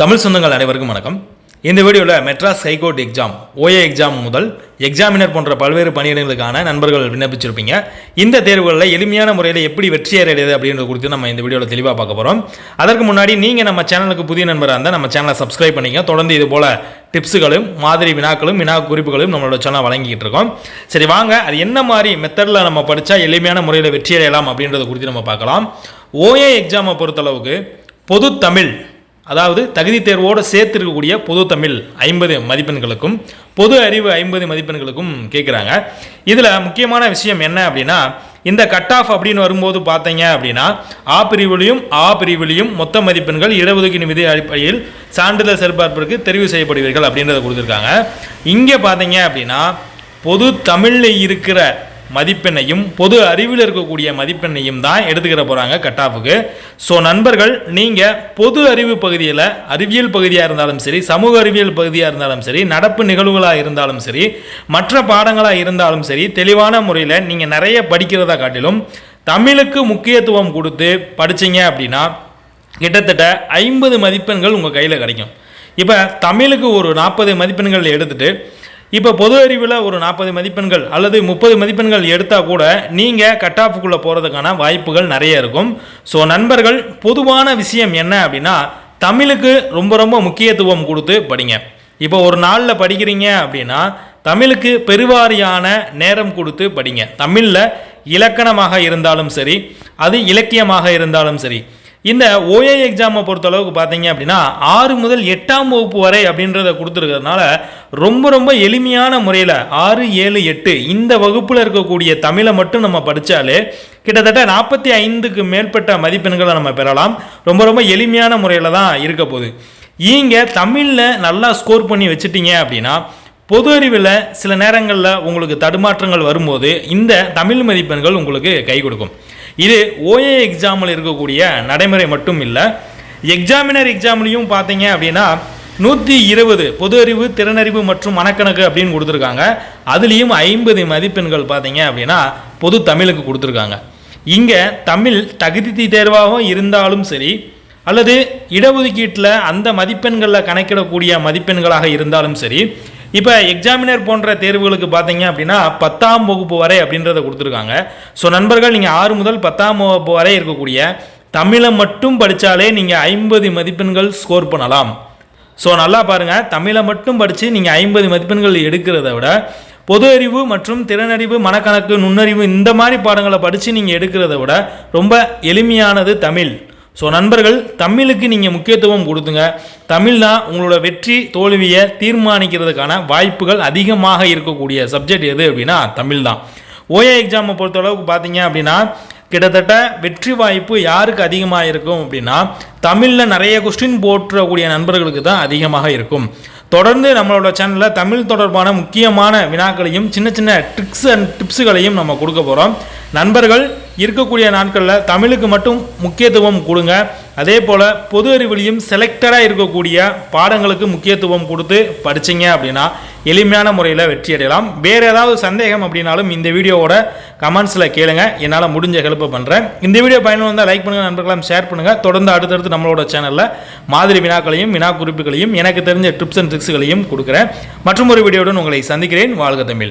தமிழ் சொந்தங்கள் அனைவருக்கும் வணக்கம். இந்த வீடியோவில் Madras high court exam OA exam முதல் எக்ஸாமினர் போன்ற பல்வேறு பணியிடங்களுக்கான நண்பர்கள் விண்ணப்பிச்சிருப்பீங்க. இந்த தேர்வுகளில் எளிமையான முறையில் எப்படி வெற்றி அடைகிறது அப்படின்றது குறித்து நம்ம இந்த வீடியோவில் தெளிவாக பார்க்க போகிறோம் அதற்கு முன்னாடி நீங்கள் நம்ம சேனலுக்கு புதிய நண்பராக இருந்தால் நம்ம சேனலை சப்ஸ்கிரைப் பண்ணிங்க தொடர்ந்து இது போல் டிப்ஸுகளும் மாதிரி வினாக்களும் வினா குறிப்புகளும் நம்மளோட சேனல் வழங்கிட்டு இருக்கோம். சரி வாங்க. அது என்ன மாதிரி மெத்தடில் நம்ம படித்தா எளிமையான முறையில் வெற்றி அடையலாம் அப்படின்றத குறித்து நம்ம பார்க்கலாம். ஓஏ எக்ஸாமை பொறுத்தளவுக்கு பொது தமிழ் அதாவது தகுதி தேர்வோடு சேர்த்திருக்கக்கூடிய பொது தமிழ் ஐம்பது மதிப்பெண்களுக்கும் பொது அறிவு ஐம்பது மதிப்பெண்களுக்கும் கேட்குறாங்க இதில் முக்கியமான விஷயம் என்ன அப்படின்னா இந்த கட் ஆஃப் அப்படின்னு வரும்போது பார்த்தீங்க அப்படின்னா ஆ பிரிவிலையும் ஆ பிரிவிலையும் மொத்த மதிப்பெண்கள் இடஒதுக்கீடு விதி அடிப்படையில் சான்றிதழ் சரிபார்ப்பிற்கு தெரிவு செய்யப்படுவீர்கள் அப்படின்றத கொடுத்துருக்காங்க. இங்கே பார்த்தீங்க அப்படின்னா பொது தமிழில் இருக்கிற மதிப்பெண்ணையும் பொது அறிவில் இருக்கக்கூடிய மதிப்பெண்ணையும் தான் எடுத்துக்கிற போகிறாங்க கட்டாஃபுக்கு ஸோ நண்பர்கள் நீங்கள் பொது அறிவு பகுதியில் அறிவியல் பகுதியாக இருந்தாலும் சரி சமூக அறிவியல் பகுதியாக இருந்தாலும் சரி நடப்பு நிகழ்வுகளாக இருந்தாலும் சரி மற்ற பாடங்களாக இருந்தாலும் சரி தெளிவான முறையில் நீங்கள் நிறைய படிக்கிறதா காட்டிலும் தமிழுக்கு முக்கியத்துவம் கொடுத்து படிச்சீங்க அப்படின்னா கிட்டத்தட்ட ஐம்பது மதிப்பெண்கள் உங்கள் கையில் கிடைக்கும். இப்போ தமிழுக்கு ஒரு நாற்பது மதிப்பெண்கள் எடுத்துகிட்டு இப்போ பொது அறிவில் ஒரு நாற்பது மதிப்பெண்கள் அல்லது முப்பது மதிப்பெண்கள் எடுத்தால் கூட நீங்கள் கட் ஆஃபுக்குள்ளே போகிறதுக்கான வாய்ப்புகள் நிறைய இருக்கும். ஸோ நண்பர்கள் பொதுவான விஷயம் என்ன அப்படின்னா தமிழுக்கு ரொம்ப ரொம்ப முக்கியத்துவம் கொடுத்து படிங்க. இப்போ ஒரு நாளில் படிக்கிறீங்க அப்படின்னா தமிழுக்கு பெருவாரியான நேரம் கொடுத்து படிங்க. தமிழில் இலக்கணமாக இருந்தாலும் சரி அது இலக்கியமாக இருந்தாலும் சரி இந்த ஓஏ எக்ஸாமை பொறுத்தளவுக்கு பார்த்தீங்க அப்படின்னா ஆறு முதல் எட்டாம் வகுப்பு வரை அப்படின்றத கொடுத்துருக்கிறதுனால ரொம்ப ரொம்ப எளிமையான முறையில் ஆறு ஏழு எட்டு இந்த வகுப்பில் இருக்கக்கூடிய தமிழை மட்டும் நம்ம படித்தாலே கிட்டத்தட்ட நாற்பத்தி ஐந்துக்கு மேற்பட்ட மதிப்பெண்களை நம்ம பெறலாம். ரொம்ப ரொம்ப எளிமையான முறையில் தான் இருக்க போகுது. இங்கே தமிழில் நல்லா ஸ்கோர் பண்ணி வச்சுட்டீங்க அப்படின்னா பொது அறிவில் சில நேரங்களில் உங்களுக்கு தடுமாற்றங்கள் வரும்போது இந்த தமிழ் மதிப்பெண்கள் உங்களுக்கு கை கொடுக்கும். இது ஓஏ எக்ஸாமில் இருக்கக்கூடிய நடைமுறை மட்டும் இல்லை. எக்ஸாமினர் எக்ஸாம்லேயும் பார்த்தீங்க அப்படின்னா நூற்றி இருபது பொது அறிவு திறனறிவு மற்றும் மனக்கணக்கு அப்படின்னு கொடுத்துருக்காங்க. அதுலேயும் ஐம்பது மதிப்பெண்கள் பார்த்தீங்க அப்படின்னா பொது தமிழுக்கு கொடுத்துருக்காங்க. இங்கே தமிழ் தகுதி தேர்வாகவும் இருந்தாலும் சரி அல்லது இடஒதுக்கீட்டில் அந்த மதிப்பெண்களில் கணக்கிடக்கூடிய மதிப்பெண்களாக இருந்தாலும் சரி இப்போ எக்ஸாமினர் போன்ற தேர்வுகளுக்கு பார்த்தீங்க அப்படின்னா பத்தாம் வகுப்பு வரை அப்படின்றத கொடுத்துருக்காங்க. ஸோ நண்பர்கள் நீங்கள் ஆறு முதல் பத்தாம் வகுப்பு வரை இருக்கக்கூடிய தமிழை மட்டும் படித்தாலே நீங்கள் ஐம்பது மதிப்பெண்கள் ஸ்கோர் பண்ணலாம். ஸோ நல்லா பாருங்கள் தமிழை மட்டும் படித்து நீங்கள் ஐம்பது மதிப்பெண்கள் எடுக்கிறத விட பொது அறிவு மற்றும் திறனறிவு மனக்கணக்கு நுண்ணறிவு இந்த மாதிரி பாடங்களை படித்து நீங்கள் எடுக்கிறத விட ரொம்ப எளிமையானது தமிழ். ஸோ நண்பர்கள் தமிழுக்கு நீங்கள் முக்கியத்துவம் கொடுத்துங்க. தமிழ் தான் உங்களோட வெற்றி தோல்வியை தீர்மானிக்கிறதுக்கான வாய்ப்புகள் அதிகமாக இருக்கக்கூடிய சப்ஜெக்ட் எது அப்படின்னா தமிழ் தான் ஓஏ எக்ஸாமை பொறுத்தளவுக்கு பார்த்தீங்க அப்படின்னா கிட்டத்தட்ட வெற்றி வாய்ப்பு யாருக்கு அதிகமாக இருக்கும் அப்படின்னா தமிழில் நிறைய கொஸ்டின் போற்றக்கூடிய நண்பர்களுக்கு தான் அதிகமாக இருக்கும். தொடர்ந்து நம்மளோட சேனலில் தமிழ் தொடர்பான முக்கியமான வினாக்களையும் சின்ன சின்ன ட்ரிக்ஸ் அண்ட் டிப்ஸுகளையும் நம்ம கொடுக்க போகிறோம் நண்பர்கள் இருக்கக்கூடிய நாட்களில் தமிழுக்கு மட்டும் முக்கியத்துவம் கொடுங்க. அதே போல் பொது அறிவிலையும் செலக்டடாக இருக்கக்கூடிய பாடங்களுக்கு முக்கியத்துவம் கொடுத்து படிச்சிங்க அப்படின்னா எளிமையான முறையில் வெற்றி அடையலாம். வேறு ஏதாவது சந்தேகம் அப்படின்னாலும் இந்த வீடியோவோட கமெண்ட்ஸில் கேளுங்க. என்னால் முடிஞ்ச ஹெல்ப் பண்ணுறேன் இந்த வீடியோ பயனுள்ள வந்தால் லைக் பண்ணுங்கள் நண்பர்களாம் ஷேர் பண்ணுங்கள் தொடர்ந்து அடுத்தடுத்து நம்மளோட சேனலில் மாதிரி வினாக்களையும் வினா குறிப்புகளையும் எனக்கு தெரிஞ்ச டிப்ஸ் அண்ட் ட்ரிக்ஸுகளையும் கொடுக்குறேன். மற்றும் ஒரு வீடியோவுடன் உங்களை சந்திக்கிறேன். வாழ்க தமிழ்.